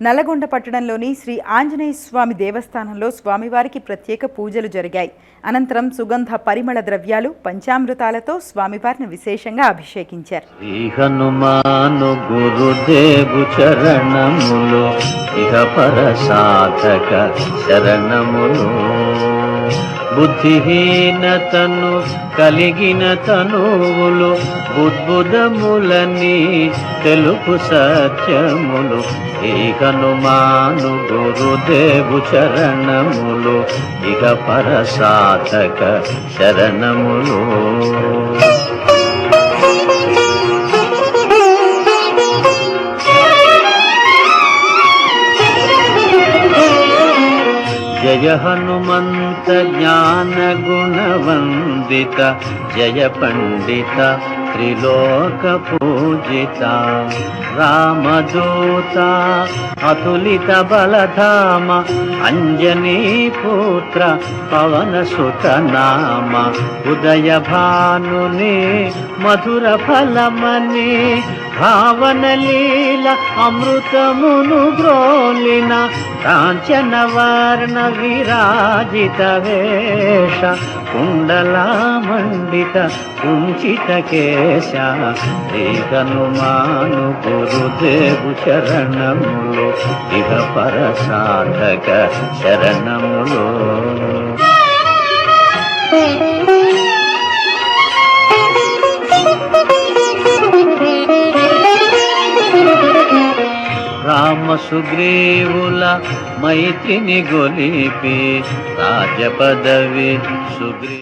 నల్లగొండ పట్టణంలోని శ్రీ ఆంజనేయ స్వామి దేవస్థానంలో స్వామివారికి ప్రత్యేక పూజలు జరిగాయి. అనంతరం సుగంధ పరిమళ ద్రవ్యాలు పంచామృతాలతో స్వామివారిని విశేషంగా అభిషేకించారు. శ్రీ హనుమాను గురుదేవు చరణములు బుద్ధిహీనతను కలిగిన తనువులు బుద్బుదములని తెలుపు సత్యములు శ్రీ హనుమాను గురుదేవు చరణములు ఇక పర సాధక శరణములు. జయ హనుమంత జ్ఞాన గుణవందిత జయ పండిత త్రిలోక పూజిత రామదూత అతులిత బలధామ అంజనీ పుత్ర భావన లీల అమృతమును గ్రోలిన కాంచన వర్ణ విరాజిత వేష కుండలా మండిత కుంచిత కేశ శ్రీ హనుమాను గురుదేవు శరణములు ఇహ పర సాధక శరణములు Thank you. రామ సుగ్రీవుల మైతిని గొలిపి రాజపదవి సుగ్రీ